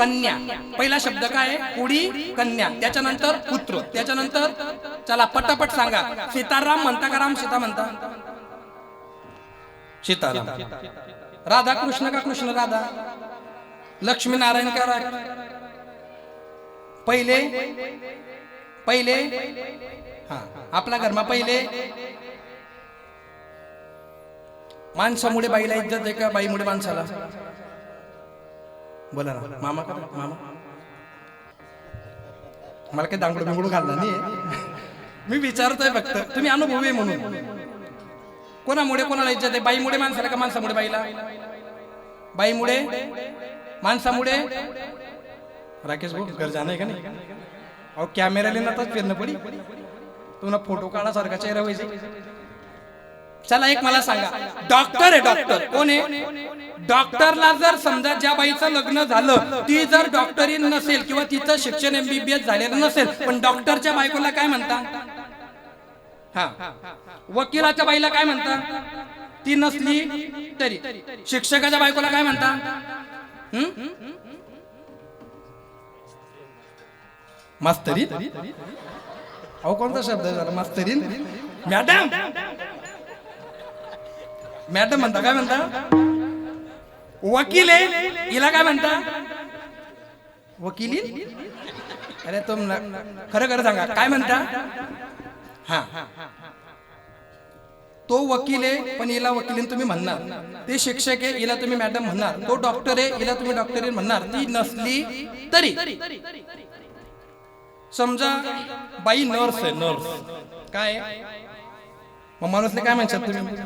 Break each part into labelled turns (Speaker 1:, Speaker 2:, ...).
Speaker 1: कन्या. पहिला शब्द काय कुडी कन्या. त्याच्यानंतर पुत्र. त्याच्यानंतर चला पटापट सांगा. सीताराम म्हणता का राम? सीता म्हणता. सीताराम. राधा कृष्ण का कृष्ण राधा? लक्ष्मी नारायण का पहिले? पहिले? हा. आपला घरमा पहिले? माणसामुळे बाईला इज्जत आहे का बाईमुळे माणसाला? बोला ना. मामा का मामा? मला काही दांगडू बिंगडू घालला नाही मी विचारतोय फक्त. तुम्ही अनुभवी आहे म्हणून. कोणामुळे कोणाला इज्जत आहे? बाईमुळे माणसाला का माणसामुळे बाईला? बाईमुळे? माणसामुळे? राकेश भाऊ घर जाणं आहे का नाही? अहो कॅमेरा लेणार फिरणं पडी. तुम्हाला फोटो काढा सारखा चेहरा व्हायचा चला एक मला सांगा. डॉक्टर आहे डॉक्टर कोण आहे? डॉक्टरला जर समजा ज्या बाईचं लग्न झालं ती जर डॉक्टरी नसेल किंवा तिचं शिक्षण एमबीबीएस झालेलं नसेल पण डॉक्टरच्या बायकोला काय म्हणता? हा. वकिलाच्या बाईला काय म्हणता? ती नसली तरी. शिक्षकाच्या बायकोला काय म्हणता? मास्तरी? अहो कोणता शब्द झाला मास्तरी? मॅडम! मॅडम म्हणता काय म्हणता? वकील आहे? हिला काय म्हणता? वकिली अरे तुम खरं खरं सांगा काय म्हणता? हा. तो वकील आहे पण हिला वकिलीन तुम्ही म्हणणार. ते शिक्षक आहे हिला तुम्ही मॅडम म्हणणार. तो डॉक्टर आहे हिला तुम्ही डॉक्टर म्हणणार. ती नसली तरी. समजा बाई नर्स आहे नर्स. काय? आहे? मग माणूसने काय म्हणतात तुम्ही?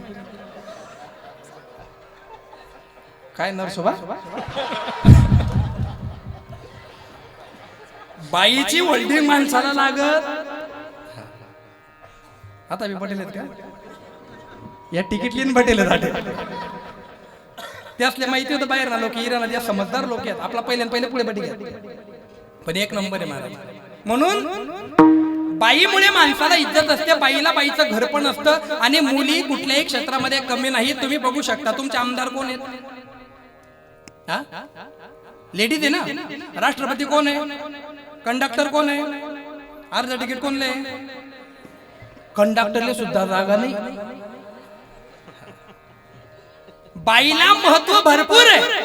Speaker 1: काय नर्स बा बाईची होल्डिंग माणसाला लागत. आता मी पटेल का? या तिकीट लिहिन पटेल आहेत ते असले माहिती होतं बाहेर ना लोक इराणा या समजदार लोक आहेत आपला पहिल्यान पहिले पुढे पटी पण एक नंबर आहे महाराज म्हणून बाईमुळे माणसाला इज्जत असते बाईला बाईचं घर पण असतं आणि मुली कुठल्याही क्षेत्रामध्ये कमी नाही तुम्ही बघू शकता तुमचे आमदार कोण आहेत? लेडीज आहे ना. राष्ट्रपती कोण आहे? कंडक्टर कोण आहे? अर्ध तिकीट कोणले? कंडक्टरले सुद्धा जागा नाही. बाईला महत्त्व भरपूर आहे.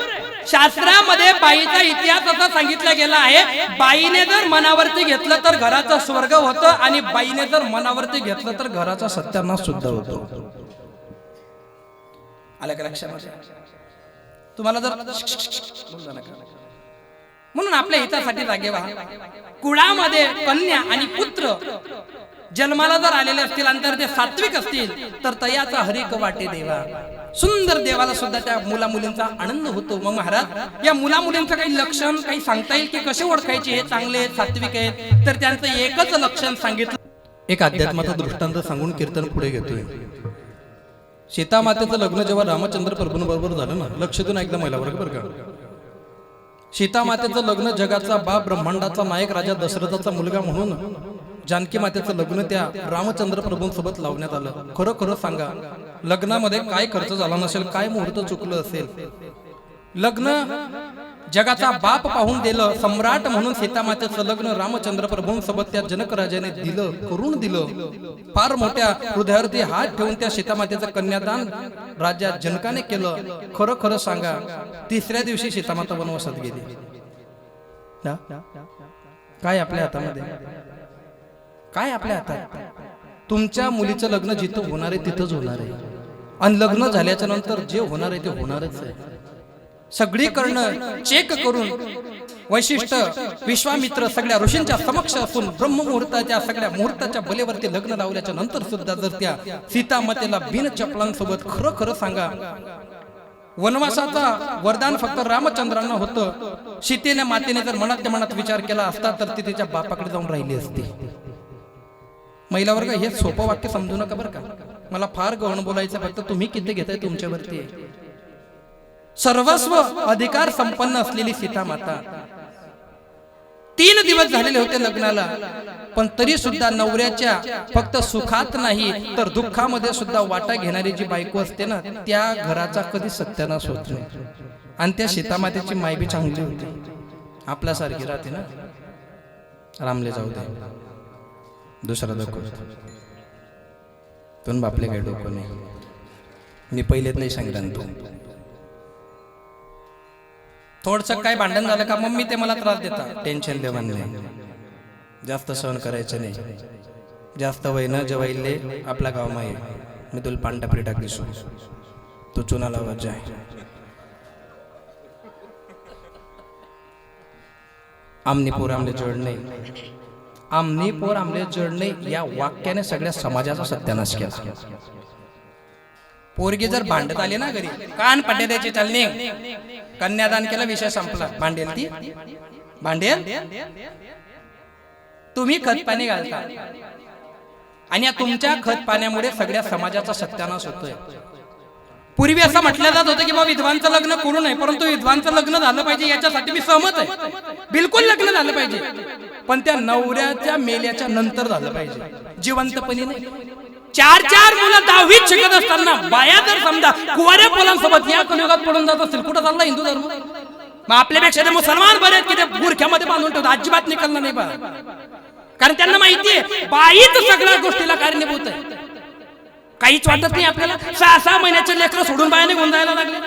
Speaker 1: शास्त्रामध्ये बाईचा इतिहास असा सांगितला गेला आहे बाईने जर मनावरती घेतलं तर घराचा स्वर्ग होतं आणि बाईने जर मनावरती घेतलं तर घराचा सत्यानाश सुद्धा होतो. आलं का लक्षामध्ये? तुम्हाला जर. म्हणून आपल्या हितासाठी जागे व्हा. कुळामध्ये कन्या आणि पुत्र जन्माला जर आलेले असतील आणि जर ते सात्विक असतील तर तयाचा हरिक वाटे देवा. सुंदर देवाला सुद्धा त्या मुला मुलींचा आनंद होतो. मग महाराज या मुला मुलींचं काही लक्षण काही सांगता येईल की कसे ओळखायचे? हे चांगले आहेत सात्विक आहेत. तर त्यांचं एकच लक्षण सांगितलं. एक अध्यात्माचा दृष्टांत सांगून कीर्तन पुढे घेतोय. सीता मातेचं लग्न जेव्हा रामचंद्र प्रभूंबरोबर झालं ना लक्ष देऊन एकदा महिला वर्ग बरं का. सीता मातेचं लग्न जगाचा बाप ब्रह्मांडाचा नायक राजा दशरथाचा मुलगा म्हणून जानकी मातेचं लग्न त्या रामचंद्र प्रभूंसोबत लावण्यात आलं. खरं खरं सांगा लग्नामध्ये काय खर्च झाला नसेल काय मुहूर्त चुकलं असेल? लग्न जगाचा बाप पाहून दिलं सम्राट म्हणून सीता मातेचं लग्न रामचंद्र प्रभूंसोबत त्या जनक राजाने दिलं करून दिलं. फार मोठ्या हृदयावरती हात ठेवून त्या सीता मातेचं कन्यादान राजा जनकाने केलं. खरं खरं सांगा तिसऱ्या दिवशी सीतामाता वनवासात गेली? काय आपल्या हातामध्ये? काय आपल्या हातात? तुमच्या मुलीचं लग्न जिथं होणार आहे तिथंच होणार आहे. आणि लग्न झाल्याच्यानंतर जे होणार आहे ते होणारच आहे. सगळीकडनं चेक करून वैशिष्ट्य विश्वामित्र सगळ्या ऋषींच्या समक्ष असून ब्रह्ममुहूर्ताच्या सगळ्या मुहूर्ताच्या बलेवरती लग्न लावल्याच्या नंतर सुद्धा जर त्या सीतामातेला बिन चपलांसोबत खरं खरं सांगा. वनवासाचा वरदान फक्त रामचंद्रांना होतं. सीतेने मातेने जर मनातल्या मनात विचार केला असता तर ती तिच्या बापाकडे जाऊन राहिली असती. महिला वर्ग हे सोपं वाक्य समजू नका बरं का. मला फार गहन बोलायचं फक्त तुम्ही किती घेताय तुमच्यावरती. सर्वस्व अधिकार संपन्न असलेली सीता माता तीन दिवस झालेले होते लग्नाला पण तरी सुद्धा नवऱ्याच्या फक्त सुखात नाही तर दुःखामध्ये सुद्धा वाटा घेणारी जी बायको असते ना त्या घराचा कधी सत्यानाश होत नाही. आणि त्या सीतामातेची मायबी चांगली होती. आपल्यासारखी राहते ना. रामले जाऊ दे. दुसरा दाखव. पण बापले काही डोकं नाही. मी पहिलेच नाही सांगितलं तू. थोडस काय भांडण झालं का मम्मी ते मला त्रास देता टेन्शन देवा जास्त सहन करायचं नाही. जास्त वय न जेवायले आपला गाव माही मी तुला पांढरा फ्री टाक दिसू. तू चुना लावत जाय. आमनी पोर आमले जड नाही. आमनी पोर आमले जड नाही. या वाक्याने सगळ्या समाजाचा सत्यानाश केला. पोरगी जर भांडत आली ना घरी कान पट्ट्याची चालणे. कन्यादान केलं विषय संपला. भांडेल ती? भांडेल? तुम्ही खत पाणी घालता. आणि या तुमच्या खत पाण्यामुळे सगळ्या समाजाचा सत्यानाश होतोय. पूर्वी असं म्हटलं जात होतं की बाबा विद्वांचं लग्न करू नये परंतु विद्वांचं लग्न झालं पाहिजे याच्यासाठी मी सहमत आहे. बिलकुल लग्न झालं पाहिजे. पण त्या नवऱ्याच्या मेल्याच्या नंतर झालं पाहिजे. जिवंतपणी नाही. चार चार मुलं दहावीत शिकत असताना बाया जर समजा कुवाऱ्या मुलांसोबत या कलियुगात पडून जात असतील कुठं चालला हिंदू धर्म? मग आपल्यापेक्षा ते मुसलमान बरेच आहेत की ते गुरख्यामध्ये बांधून ठेवतात? अजिबात निकलणार नाही बा कारण त्यांना माहितीये बाईच सगळ्या गोष्टीला कारणीभूत आहे. काहीच वाटत नाही आपल्याला. सहा सहा महिन्याचे लेकरं सोडून बायाने निघून जायला लागले.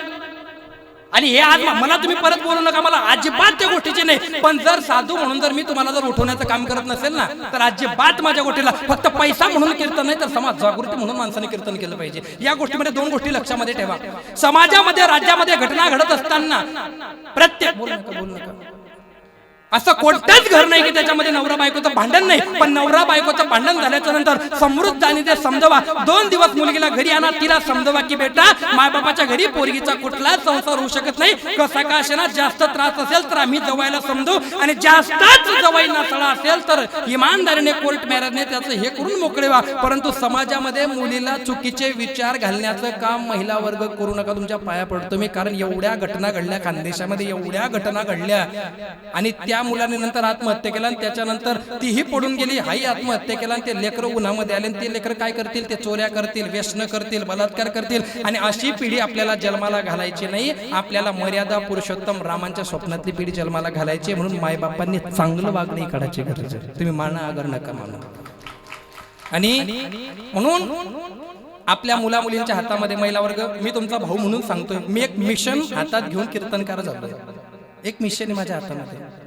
Speaker 1: आणि हे आज मला तुम्ही परत बोलू नका मला अजिबात त्या गोष्टीचे नाही. पण जर साधू म्हणून जर मी तुम्हाला जर उठवण्याचं काम करत नसेल ना तर अजिबात माझ्या गोष्टीला फक्त पैसा म्हणून कीर्तन नाही तर समाज जागृती म्हणून माणसाने कीर्तन केलं पाहिजे. या गोष्टीमध्ये दोन गोष्टी लक्षामध्ये ठेवा. समाजामध्ये राज्यामध्ये घटना घडत असताना प्रत्येक बोलू नका बोलू नका. असं कोणतंच घर नाही की त्याच्यामध्ये नवरा बायकोचं भांडण नाही. पण नवरा बायकोचं भांडण झाल्याच्यानंतर समृद्ध आणि ते समजवा. दोन दिवस मुलगीला घरी आणा तिला समजवा की बेटा मायबापाच्या घरी पोरगीचा कुठलाच संसार होऊ शकत नाही. कसा का असेना जास्त त्रास असेल तर आम्ही जवायला समजू. आणि जास्तच जवाई नसळा असेल तर इमानदारीने कोर्ट मॅरेजने त्याचं हे करून मोकळे व्हा. परंतु समाजामध्ये मुलीला चुकीचे विचार घालण्याचं काम महिला वर्ग करू नका. तुमच्या पाया पडतो मी. कारण एवढ्या घटना घडल्या खानदेशामध्ये एवढ्या घटना घडल्या. आणि त्या मुलाने नंतर आत्महत्या केला आणि त्याच्यानंतर तीही पडून गेली. हाही आत्महत्या केला आणि ते लेकरं उन्हामध्ये आले आणि ते लेकरं काय करतील? ते चोऱ्या करतील व्यसन करतील बलात्कार करतील आणि अशी पिढी आपल्याला जन्माला घालायची नाही. आपल्याला मर्यादा पुरुषोत्तम रामांच्या स्वप्नातली पिढी जन्माला घालायची म्हणून मायबापांनी चांगलं वागणी काढायची गरज आहे. तुम्ही माना आगर नका माना. आणि म्हणून आपल्या मुला मुलींच्या हातामध्ये महिला वर्ग मी तुमचा भाऊ म्हणून सांगतोय. मी एक मिशन हातात घेऊन कीर्तनकार झालो. एक मिशन आहे माझ्या हातामध्ये.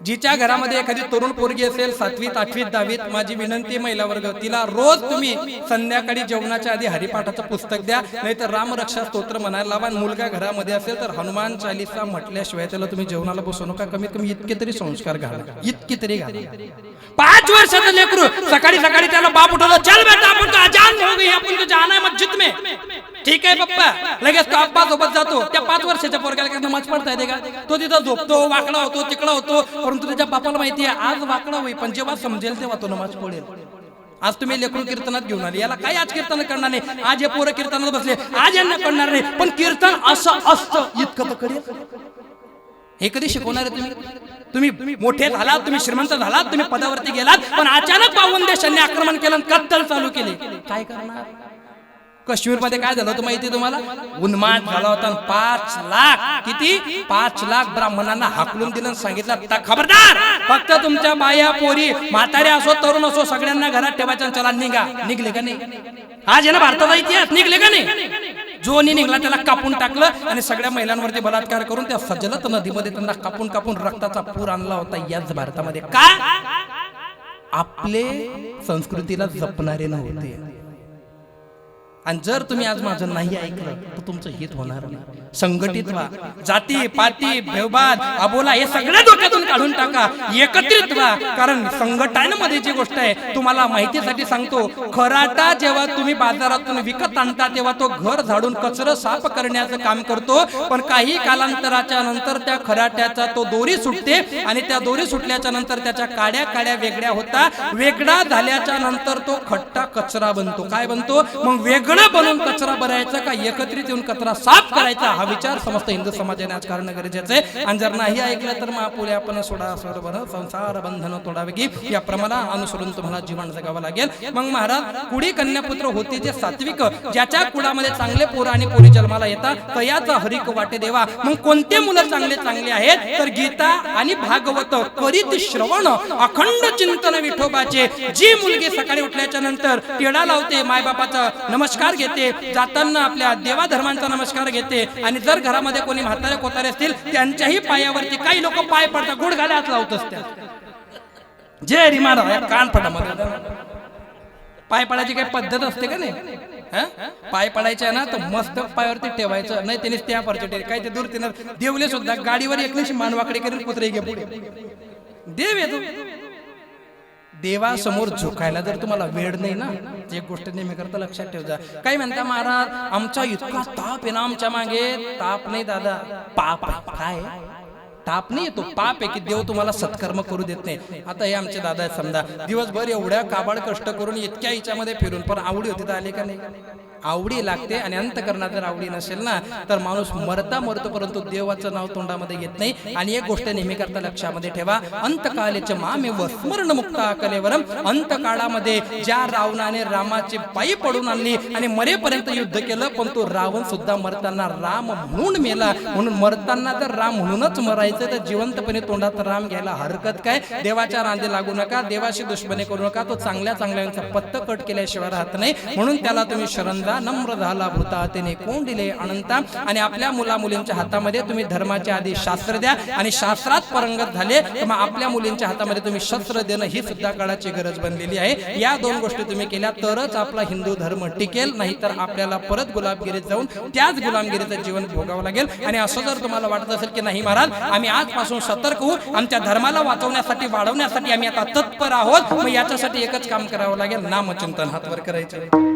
Speaker 1: जिच्या घरामध्ये एखादी तरुण पोरगी असेल सातवीत आठवीत दहावीत माझी विनंती महिला वर्ग तिला रोज तुम्ही संध्याकाळी जेवणाच्या आधी हरिपाठाचं पुस्तक द्या नाहीतर रामरक्षा स्तोत्र म्हणायला लावा. मुलगा घरामध्ये असेल तर हनुमान चालिसा म्हटल्याशिवाय त्याला तुम्ही जेवणाला बसवू नका. कमीत कमी इतके तरी संस्कार घाला. इतके तरी घाला. पाच वर्षाचं लेकरू सकाळी सकाळी त्याला बाप उठवला चल बेटा आपण तो अजान हो गई आपण तो जाना है मस्जिद में. ठीक आहे पप्पा. लगेच तो आप्पा सोबत जातो. त्या पाच वर्षाच्या पोरग्याला काय नमाज पडता येते का? तो तिथं झोपतो वाकडा होतो तिकडा होतो. परंतु त्याच्या बापाला माहिती आहे आज वाकडा होई पण जेव्हा समजेल तेव्हा तो नमाज पडेल आज तुम्ही लेकरू कीर्तनात घेऊन आले. याला काय आज कीर्तन करणार नाही. आज हे पोरं कीर्तनात बसले. आज यांना करणार नाही. पण कीर्तन असं असतं इतकं तर हे कधी शिकवणार आहे तुम्ही? तुम्ही मोठे झालात तुम्ही श्रीमंत झालात तुम्ही पदावरती गेलात पण अचानक पावन देशांनी आक्रमण केलं कत्तल चालू केली. काय करणार? काश्मीरमध्ये काय झालं होतं माहिती तुम्हाला? उन्माद झाला होता पाच लाख किती? पाच लाख ब्राह्मणांना हाकलून दिलं सांगितलं खबरदार फक्त तुमच्या बाया पोरी म्हाताऱ्या असो तरुण असो सगळ्यांना घरात ठेवायचं चला निघा. निघले का नाही? आज ना भारताचा इतिहास निघले का नाही? जो निघला त्याला कापून टाकलं आणि सगळ्या महिलांवरती बलात्कार करून त्या सजलत नदीमध्ये त्यांना कापून कापून रक्ताचा पूर आणला होता याच भारतामध्ये. का? आपले संस्कृतीला जपणारे नव्हते. आणि जर तुम्ही आज माझं नाही ऐकलं तर तुमचं हित होणार नाही. संघटित व्हा. जाती पाती भेवबाद अबोला हे सगळ्या धोक्यातून काढून टाका. एकत्रित व्हा. कारण संघटनामध्ये जी गोष्ट आहे तुम्हाला माहितीसाठी सांगतो खराटा जेव्हा तुम्ही बाजारातून विकत आणता तेव्हा तो घर झाडून कचरं साफ करण्याचं काम करतो. पण काही कालांतराच्या नंतर त्या खराट्याचा तो दोरी सुटते आणि त्या दोरी सुटल्याच्या नंतर त्याच्या काड्या काड्या वेगळ्या होता. वेगळा झाल्याच्यानंतर तो खट्टा कचरा बनतो. काय बनतो? मग वेगळं वेगळं बनवून कचरा भरायचा का? एकत्रित येऊन कचरा साफ करायचा? हा विचार समस्त हिंदू समाजाने आज करणं गरजेचं आहे. आणि जर नाही ऐकलं तर महापुले आपण सोडा संसार बंधन तोडावे की या प्रमाणा अनुसरून तुम्हाला जीवन जगावं लागेल. मग महाराज कुडी कन्यापुत्र होते जे सात्विक ज्याच्या कुळामध्ये चांगले पोरं आणि पोरी जन्माला येतात तयाचा हरिक वाटे देवा. मग कोणते मुलं चांगले चांगले आहेत? तर गीता आणि भागवत करीत श्रवण अखंड चिंतन विठोबाचे. जी मुलगी सकाळी उठल्याच्या नंतर टेडा लावते मायबापाचा नमस्कार घेते. जाताना आपल्या देवा धर्मांचा नमस्कार घेते. आणि जर घरामध्ये कोणी म्हातारे कोतारे असतील त्यांच्याही पायावरती काही लोक पाय पडतात गुड घाल्यात लावत असतात जय रिमार कान पडा पाय पडायची काही पद्धत असते का नाही? पाय पडायचे ना तर मस्त पायावरती ठेवायचं. नाही त्यांनी त्या परचे काय ते दूर देवले सुद्धा गाडीवर एकलीशी मानवाकडे करून कुत्रे घे पुढे. देव येतो. देवासमोर झुकायला जर तुम्हाला वेळ नाही ना एक गोष्ट नेहमी करता लक्षात ठेव जा काही म्हणता महाराज आमचा इतका ताप आहे ना आमच्या मागे. ताप नाही दादा पाप काय? ताप नाही येतो. पाप आहे की देव तुम्हाला सत्कर्म करू देत नाही. आता हे आमचे दादा आहेत समजा. दिवसभर एवढ्या काबाड कष्ट करून इतक्या हिच्यामध्ये फिरून पण आवडी होती तर आली का नाही? आवडी लागते आणि अंतकरणात जर आवडी नसेल ना तर माणूस मरता मरतो परंतु देवाचं नाव तोंडामध्ये घेत नाही. आणि एक गोष्ट नेहमी करता लक्षामध्ये ठेवा अंतकालेच मामे व स्मरण मुक्ता कलेवरम अंतकाळामध्ये ज्या रावणाने रामाची पायी पडून आणली आणि मरेपर्यंत युद्ध केलं पण तो रावण सुद्धा मरताना राम म्हणून मेला. म्हणून मरताना तर राम म्हणूनच मरायचं तर जिवंतपणे तोंडात राम घ्यायला हरकत काय? देवाच्या रांदे लागू नका देवाशी दुश्मनी करू नका तो चांगल्या चांगल्यांचा पत्त कट केल्याशिवाय राहत नाही. म्हणून त्याला तुम्ही शरण जा नम्र झाला भूता त्याने कोण दिले अनंता? आणि आपल्या मुला मुलींच्या हातामध्ये तुम्ही धर्माच्या आधी शास्त्र द्या आणि शास्त्रात परंगत झाले मग आपल्या मुलींच्या हातामध्ये तुम्ही शस्त्र देणं ही सुद्धा काळाची गरज बनलेली आहे. या दोन गोष्टी तुम्ही केल्या तरच आपला हिंदू धर्म टिकेल नाही तर आपल्याला परत गुलामगिरीत जाऊन त्याच गुलामगिरीचं जीवन भोगावं लागेल. आणि असं जर तुम्हाला वाटत असेल की नाही महाराज आम्ही आजपासून सतर्क होऊ आमच्या धर्माला वाचवण्यासाठी वाढवण्यासाठी आम्ही आता तत्पर आहोत मग याच्यासाठी एकच काम करावं लागेल नामचिंतन हातवर करायचं.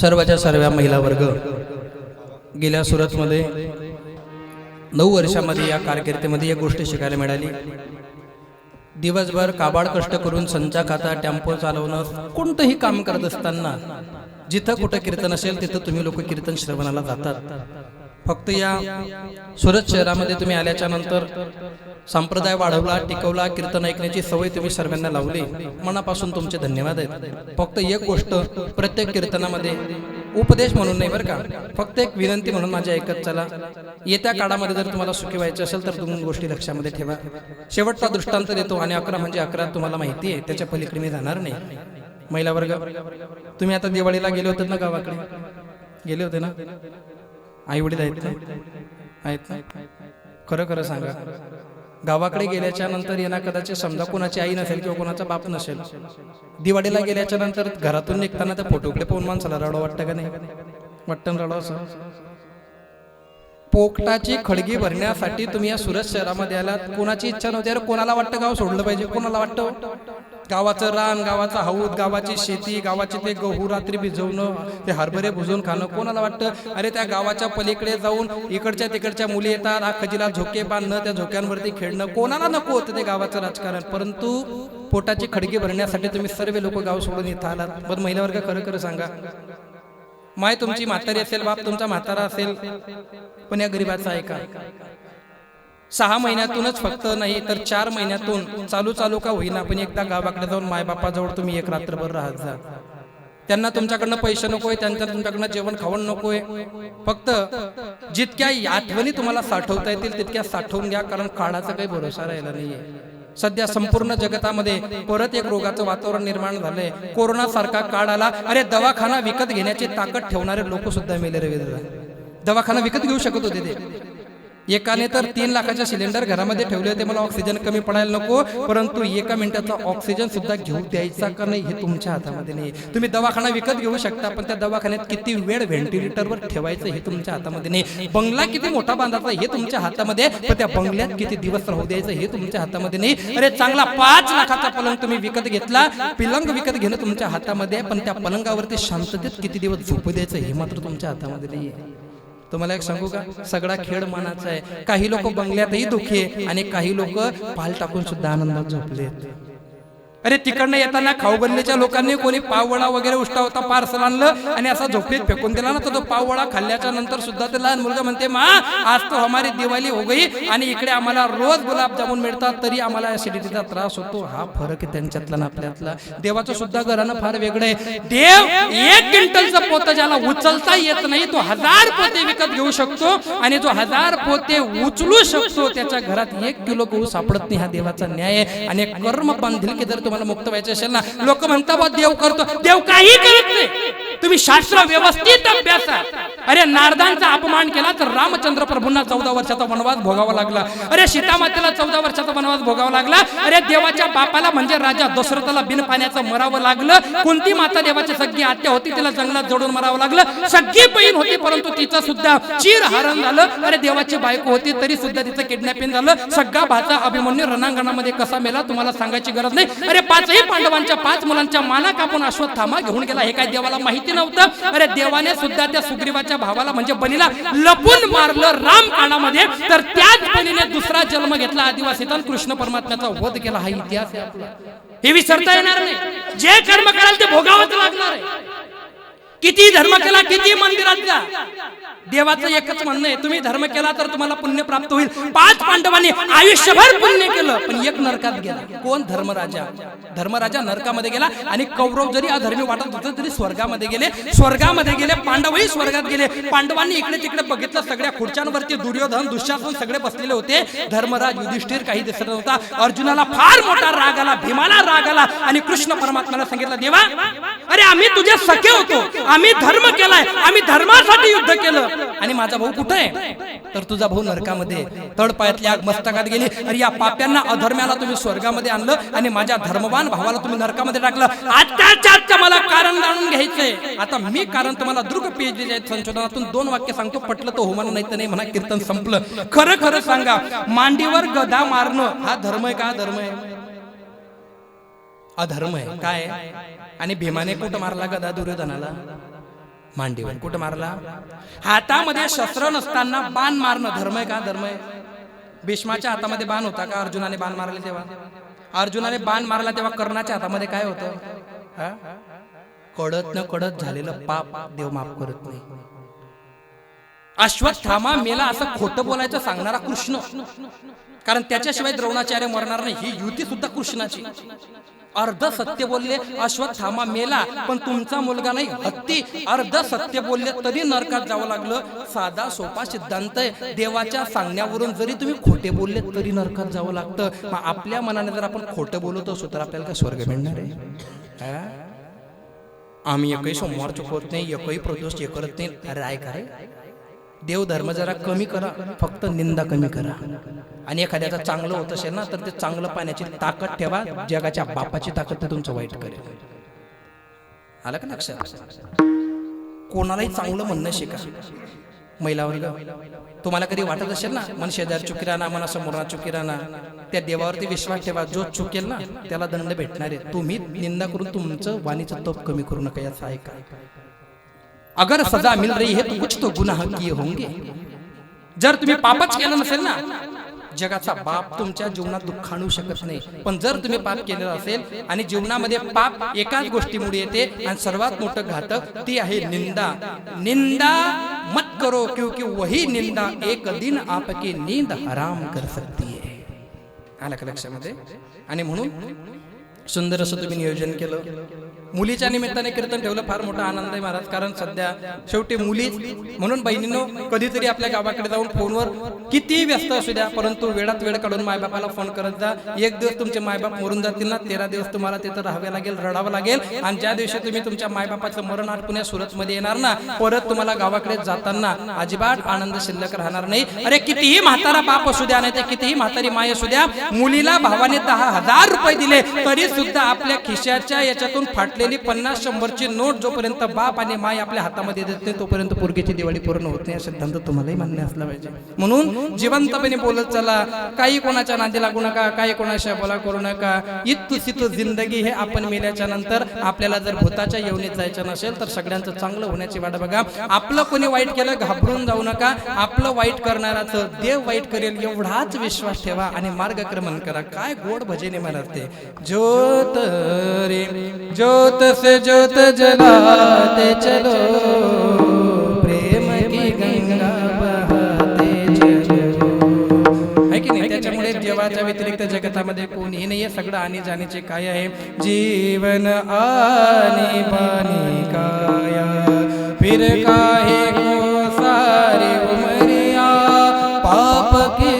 Speaker 1: सर्वच्या सर्व महिला वर्ग. गेल्या सुरतमध्ये नऊ वर्षामध्ये या कारकिर्दीमध्ये एक गोष्ट शिकायला मिळाली. दिवसभर काबाड कष्ट करून संचा खाता टेम्पो चालवणं कोणतंही काम करत असताना जिथं कुठं कीर्तन असेल तिथं तुम्ही लोक कीर्तन श्रवणाला जातात. फक्त या सुरत शहरामध्ये तुम्ही आल्याच्यानंतर संप्रदाय वाढवला टिकवला कीर्तन ऐकण्याची सवय तुम्ही सर्वांना लावली. मनापासून तुमचे धन्यवाद आहेत. फक्त एक गोष्ट प्रत्येक कीर्तनामध्ये उपदेश म्हणून नाही बरं का? फक्त एक विनंती म्हणून माझ्या ऐकत चला. येत्या काळामध्ये जर तुम्हाला सुखी व्हायचे असेल तर दोन गोष्टी लक्षामध्ये ठेवा. शेवटचा दृष्टांत देतो आणि अकरा म्हणजे अकरा तुम्हाला माहिती आहे. त्याच्या पलीकडे मी जाणार नाही. महिला वर्ग तुम्ही आता दिवाळीला गेले होते ना गावाकडे? गेले होते ना? आई वडील आहेत ना आहेत. ना? खरं खरं सांगा. गावाकडे गेल्याच्यानंतर यांना कदाचित समजा कोणाची आई नसेल किंवा कोणाचा बाप नसेल. दिवाळीला गेल्याच्यानंतर घरातून निघताना त्या फोटोकडे पाहून माणसाला रडो वाटतं का नाही? वाटतं ना रडो असं? पोकटाची खडगी भरण्यासाठी तुम्ही या सुरत शहरामध्ये आलात. कोणाची इच्छा नव्हती? अरे कोणाला वाटतं गाव सोडलं पाहिजे? कोणाला वाटतं? गावाचं रान गावाचा हौद गावाची शेती गावाचे ते गहू रात्री भिजवणं ते हरभरे भुजवून खाणं. कोणाला वाटतं? अरे त्या गावाच्या पलीकडे जाऊन इकडच्या तिकडच्या मुली येतात हा खजीला झोके बांधणं त्या झोक्यांवरती खेळणं. कोणाला नको होतं ते गावाचं राजकारण? परंतु पोटाची खडगी भरण्यासाठी तुम्ही सर्व लोक गाव सोडून इथं आलात. बरं महिला वर्ग खरं खरं सांगा. माय तुमची म्हातारी असेल बाप तुमचा म्हातारा असेल. पण या गरीबाचा आहे का सहा महिन्यातूनच फक्त नाही तर चार महिन्यातून चालू चालू का होईना पण एकदा गावाकडे जाऊन मायबापाजवळ तुम्ही एक रात्रभर राहत जा. त्यांना तुमच्याकडनं पैसे नकोय त्यांच्या तुमच्याकडनं जेवण खावण नकोय. फक्त जितक्या आठवणी तुम्हाला साठवता येतील तितक्या साठवून घ्या कारण काळाचा काही भरोसा राहिला नाहीये. सध्या संपूर्ण जगतामध्ये परत एक रोगाचं वातावरण निर्माण झालंय. कोरोना सारखा काळ आला. अरे दवाखाना विकत घेण्याची ताकद ठेवणारे लोक सुद्धा मेले रवींद्र दवाखाना विकत घेऊ शकत होते ते. एकाने तर तीन लाखाचे सिलेंडर घरामध्ये ठेवले होते मला ऑक्सिजन कमी पडायला नको परंतु एका मिनिटाचा ऑक्सिजन सुद्धा घेऊ द्यायचा का नाही हे तुमच्या हातामध्ये नाही. तुम्ही दवाखाना विकत घेऊ शकता पण त्या दवाखान्यात किती वेळ व्हेंटिलेटरवर ठेवायचं हे तुमच्या हातामध्ये नाही. बंगला किती मोठा बांधायचा हे तुमच्या हातामध्ये पण त्या बंगल्यात किती दिवस राहू द्यायचं हे तुमच्या हातामध्ये नाही. अरे चांगला पाच लाखाचा पलंग तुम्ही विकत घेतला पिलंग विकत घेणं तुमच्या हातामध्ये पण त्या पलंगावरती शांततेत किती दिवस झोपू द्यायचं हे मात्र तुमच्या हातामध्ये नाही तुम्हाला एक सांगू का? सगळा खेळ मनाचा आहे. काही लोक बंगल्यातही दुखी आहे आणि काही लोक पाल टाकून सुद्धा आनंदात झोपले अरे तिकडनं येताना खाऊगल्लीच्या लोकांनी कोणी पाववडा वगैरे उष्टा होता पार्सल आणलं आणि असा झोपडीत फेकून दिला ना तर तो पाववडा खाल्ल्याच्या नंतर सुद्धा ते लहान मुलगा म्हणते मा आज तो हमारी दिवाळी हो गई आणि इकडे आम्हाला रोज गुलाबजामुन मिळतात तरी आम्हाला ऍसिडिटीचा त्रास होतो. हा फरक आहे त्यांच्यातला आणि आपल्यातला. देवाचं सुद्धा घरानं फार वेगळं आहे. देव एक क्विंटलचं पोतं ज्याला उचलता येत नाही तो हजार पोते विकत घेऊ शकतो आणि जो हजार पोते उचलू शकतो त्याच्या घरात एक किलो गहू सापडत नाही हा देवाचा न्याय आहे. आणि कर्म बांधील की जर तुम्हाला तुम्हाला मुक्त व्हायचे असेल ना लोक म्हणतात बा देव करतो. देव काही करत नाही. तुम्ही शास्त्र व्यवस्थित अभ्यासा. अरे नारदांचा अपमान केला तर रामचंद्र प्रभूंना चौदा वर्षाचा वनवास भोगावा लागला. अरे सीतामातेला चौदा वर्षाचा वनवास भोगावा लागला. अरे देवाच्या बापाला म्हणजे राजा दशरथाला बिन पाण्याचं मरावं लागलं. कोणती माता देवाची सगळी आत्या होती तिला जंगलात जोडून मरावं लागलं. सगळी बहीण होती परंतु तिचं सुद्धा चीर हरण झालं. अरे देवाची बायको होती तरी सुद्धा तिचं किडनॅपिंग झालं. सगळा भाचा अभिमन्यू रणांगणामध्ये कसा मेला तुम्हाला सांगायची गरज नाही. अरे पाचही पांडवांच्या पाच मुलांच्या माना कापून अश्वत्थामा घेऊन गेला. हे काय देवाला माहिती नव्हतं? अरे देवाने सुद्धा त्या सुग्रीवाच्या भावाला म्हणजे बनीला लपून मारलं राम काळामध्ये तर त्याच बनीने दुसरा जन्म घेतला आदिवासी आणि कृष्ण परमात्म्याचा वध केला. हा इतिहास आहे आपला. हे विसरता येणार नाही. जे कर्म कराल ते भोगावंच लागणार आहे. किती धर्म केला किती मंदिरात जा. देवाचं एकच म्हणणं आहे तुम्ही धर्म केला तर तुम्हाला पुण्य प्राप्त होईल. पाच पांडवांनी आयुष्यभर पुण्य केलं पण एक नरकात गेला. कोण? धर्मराजा. धर्मराजा नरकामध्ये गेला आणि कौरव जरी अधर्मी वाटत होतं तरी स्वर्गामध्ये गेले. स्वर्गामध्ये गेले पांडवही स्वर्गात गेले. पांडवांनी इकडे तिकडे बघितलं सगळ्या खुर्च्यांवरती दुर्योधन दुःशासन सगळे बसलेले होते. धर्मराज युधिष्ठिर काही दिसत नव्हता. अर्जुनाला फार मोठा राग आला भीमाला राग आला आणि कृष्ण परमात्म्याला सांगितलं देवा अरे आम्ही तुझे सखे होतो. आम्ही धर्म केलाय. आम्ही धर्मासाठी युद्ध केलं. आणि माझा भाऊ कुठे आहे? तर तुझा भाऊ नरकामध्ये तळ आग मस्तकात गेली अरे या पाप्यांना अधर्म्याला तुम्ही स्वर्गामध्ये आणलं आणि माझ्या धर्मवान भावाला तुम्ही नरकामध्ये टाकलं. आत्ताच्या मला कारण जाणून घ्यायचंय. आता मी कारण तुम्हाला दुर्ग पीएचडी संशोधनातून दोन वाक्य सांगतो पटलं तो होमान नाही तर नाही म्हणा कीर्तन संपलं. खरं खरं सांगा मांडीवर गदा मारणं हा धर्म आहे का धर्म आहे? अधर्म आहे. काय आणि भीमाने कुठं मारला गदा दुर्योधनाला? मांडीवर. कुठं मारला? हातामध्ये शस्त्र नसताना बाण मारणं धर्म आहे का? धर्म आहे. भीष्माच्या हातामध्ये बाण होता का? अर्जुनाने बाण मारले तेव्हा? अर्जुनाने बाण मारला तेव्हा कर्णाच्या हातामध्ये काय होतं? कडत न कडत झालेलं पाप देव माफ करत नाही. अश्वत्थामा मेला असं खोटं बोलायचं सांगणारा कृष्ण. कारण त्याच्याशिवाय द्रोणाचार्य मरणार नाही. ही युती सुद्धा कृष्णाची. अर्ध सत्य बोलले अश्वत्थामा मेला. पण तुमचा मुलगा नाही हत्ती. अर्ध सत्य बोलले तरी नरकात जावं लागलं. साधा सोपा सिद्धांत आहे. देवाच्या सांगण्यावरून जरी तुम्ही खोटे बोलले तरी नरकात जावं लागतं. मग आपल्या मनाने जर आपण खोटं बोलत असू तर आपल्याला काय स्वर्ग मिळणार आहे? आम्ही एकही सोमवार चुकवत नाही एकही प्रदोष हे करत नाही. अरे काय देव धर्म जरा कमी करा फक्त निंदा कमी करा. आणि एखाद्याचं चांगलं होत असेल ना तर ते चांगलं पाण्याची ताकद ठेवा जगाच्या बापाची ताकद ते तुमचं वाईट करेल. आलं का लक्षात? कोणालाही चांगलं म्हणणं शिका. महिला वर्ग तुम्हाला कधी वाटत असेल ना मन शेजार चुकिराना मना समोर चुकिराना त्या देवावरती विश्वास ठेवा जो चुकेल ना त्याला दंड भेटणार आहे. तुम्ही निंदा करून तुमचं वाणीचं तोप कमी करू नका याचा ऐका. अगर सजा मिल रही है तो कुछ तो गुनाह किए होंगे। जर तुम्ही पापच केलं नसेल ना जगाचा बाप तुमच्या जीवनात दुःख आणू शकत नाही. पण जर तुम्ही पाप केलेलं असेल आणि जीवनामध्ये पाप एकाच गोष्टीमुळे येते आणि सर्वात मोठं घातक ती आहे निंदा. निंदा. मत करो क्योंकि वही निंदा एक दिन आपकी नींद हराम कर सकती है। आलं का लक्षामध्ये? आणि म्हणून सुंदर असं तुम्ही नियोजन केलं. मुलीच्या निमित्ताने कीर्तन ठेवलं फार मोठा आनंद आहे महाराज. कारण सध्या शेवटी मुली म्हणून बहिणींनो कधीतरी आपल्या गावाकडे जाऊन फोनवर किती व्यस्त असू द्या परंतु वेळात वेळ काढून मायबापाला फोन करत जा. एक दिवस तुमचे मायबाप मरून जातील ना तेरा दिवस तुम्हाला तिथं राहावे लागेल रडावं लागेल. आणि ज्या दिवशी तुम्ही तुमच्या मायबापाचं मरण आटपुण्या सुरत सुरतमध्ये येणार ना परत तुम्हाला गावाकडे जाताना अजिबात आनंद शिल्लक राहणार नाही. अरे कितीही म्हातारा बाप असू द्या नाही ते कितीही म्हातारी माय असू द्या मुलीला भावाने दहा हजार रुपये दिले तरी सुद्धा आपल्या खिशाच्या याच्यातून फाटलेली पन्नास शंभरची नोट जोपर्यंत बाप आणि माय आपल्या हातामध्ये देत नाही तोपर्यंत पोरगीची दिवाळी पूर्ण होत नाही. सिद्धांत तुम्हालाही मान्य असला पाहिजे. म्हणून जिवंतपणे बोलत चला काही कोणाच्या नांदी लागू नका काही कोणाशी बोला करू नका. इतू सितू जिंदगी हे आपण मेल्याच्या नंतर आपल्याला जर भूताच्या येवणीत जायचं नसेल तर सगळ्यांचं चांगलं होण्याची वाट बघा. आपलं कोणी वाईट केलं घाबरून जाऊ नका. आपलं वाईट करणाराचं देव वाईट करेल एवढाच विश्वास ठेवा आणि मार्गक्रमण करा. काय गोड भजने मला ते ज्योत रे ज्योत से ज्योत जलाते चलो। प्रेम की गंगा बहाते चलो। है की नाही? त्याच्यामुळे देवाच्या व्यतिरिक्त जगतामध्ये कोणीही नाहीये. सगळं आणि जाण्याचे काय आहे? जीवन आनी बानी काया फिर काहे को सारी उमरिया? पाप की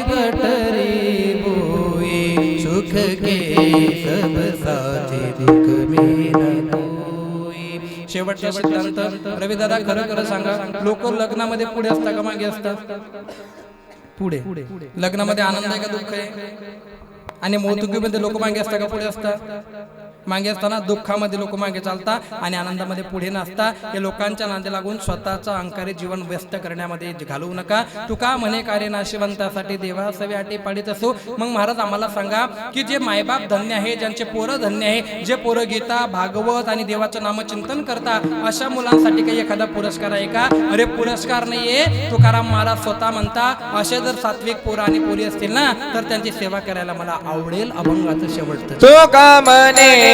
Speaker 1: शेवटच्या सिद्धांत रविदादा खरं खरं सांगा. लोक लग्नामध्ये पुढे असतात का मागे असतात पुढे. लग्नामध्ये आनंद आहे का दुःख आहे? आणि मोतुकीमध्ये लोक मागे असतात का पुढे असतात मागे असताना दुःखामध्ये लोक मागे चालतात आणि आनंदामध्ये पुढे नसता हे लोकांच्या नांदी लागून स्वतःचं अंकारी जीवन व्यस्त करण्यामध्ये घालवू नका. तुका म्हणे कार्य नाशिवंतासाठी देवा सवे आटे पाडीत असो. मग महाराज आम्हाला सांगा की जे मायबाप धन्य आहे ज्यांचे पोरं धन्य आहे जे पोरं गीता भागवत आणि देवाचं नामचिंतन करता अशा मुलांसाठी काही एखादा पुरस्कार आहे का? अरे पुरस्कार नाहीये. तुकाराम महाराज स्वतः म्हणता असे जर सात्विक पोरं आणि पोरी असतील ना तर त्यांची सेवा करायला मला आवडेल अभंगाचं शेवटचं.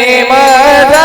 Speaker 2: प्रेम का